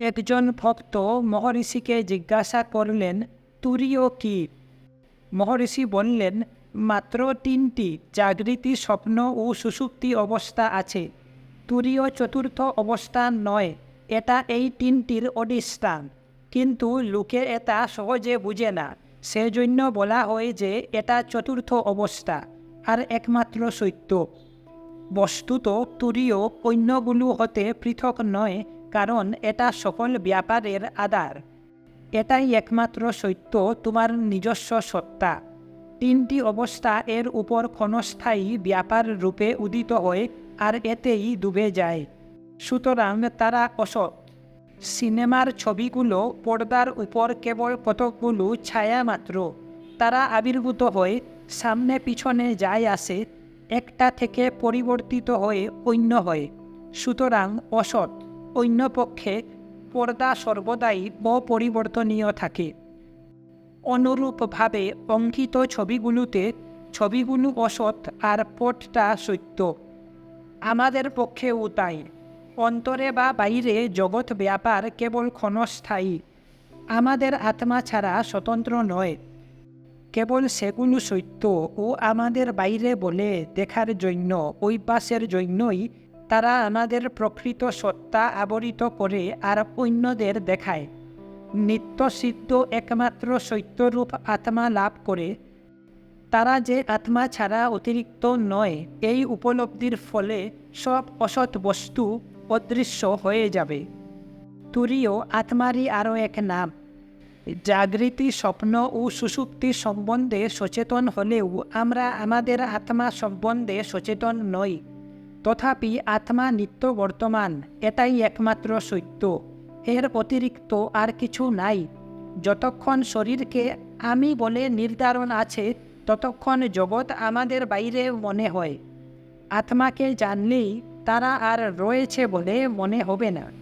একজন ভক্ত মহর্ষিকে জিজ্ঞাসা করলেন, তুরীয় কি? মহর্ষি বললেন, মাত্র তিনটি, জাগৃতি, স্বপ্ন ও সুষুপ্তি অবস্থা আছে। তুরীয় চতুর্থ অবস্থা নয়, এটা এই তিনটির অধিষ্ঠান। কিন্তু লোকে এটা সহজে বুঝে না। সেজন্য বলা হয় যে এটা চতুর্থ অবস্থা, আর একমাত্র সত্য। বস্তুত তুরীয় অন্যগুলো হতে পৃথক নয় কারণ এটা সকল ব্যাপারের আধার এটাই একমাত্র সত্য, তোমার নিজস্ব সত্তা। তিনটি অবস্থা এর উপর ক্ষণস্থায়ী ব্যাপার রূপে উদিত হয়, আর এতেই ডুবে যায়। সুতরাং তারা অসৎ। সিনেমার ছবিগুলো পর্দার উপর কেবল কতকগুলো ছায়া মাত্র। তারা আবির্ভূত হয়ে, সামনে পিছনে যায় আসে, একটা থেকে পরিবর্তিত হয়ে অন্য হয়। সুতরাং অসৎ। অন্য পক্ষে পর্দা সর্বদাই অপরিবর্তনীয় থাকে। অনুরূপভাবে অঙ্কিত ছবিগুলোতে ছবিগুলো অসৎ আর পটটা সত্য। আমাদের পক্ষেও তাই। অন্তরে বা বাইরে জগৎ ব্যাপার কেবল ক্ষণস্থায়ী। আমাদের আত্মা ছাড়া স্বতন্ত্র নয়। কেবল সেগুলো সত্য ও আমাদের বাইরে বলে দেখার জন্য অভ্যাসের জন্যই তারা আমাদের প্রকৃত সত্তা আবরিত করে আর অন্যদের দেখায়। নিত্যসিদ্ধ একমাত্র সত্যরূপ আত্মা লাভ করে। তারা যে আত্মা ছাড়া অতিরিক্ত নয়, এই উপলব্ধির ফলে সব অসৎ বস্তু অদৃশ্য হয়ে যাবে। তুরীয় আত্মারই আরও এক নাম। জাগৃতি স্বপ্ন ও সুষুপ্তি সম্বন্ধে সচেতন হলেও আমরা আমাদের আত্মা সম্বন্ধে সচেতন নই। তথাপি আত্মা নিত্য বর্তমান, এটাই একমাত্র সত্য। এর অতিরিক্ত আর কিছু নাই। যতক্ষণ শরীরকে আমি বলে নির্ধারণ আছে, ততক্ষণ জগৎ আমাদের বাইরে মনে হয়। আত্মাকে জানলেই তারা আর রয়েছে বলে মনে হবে না।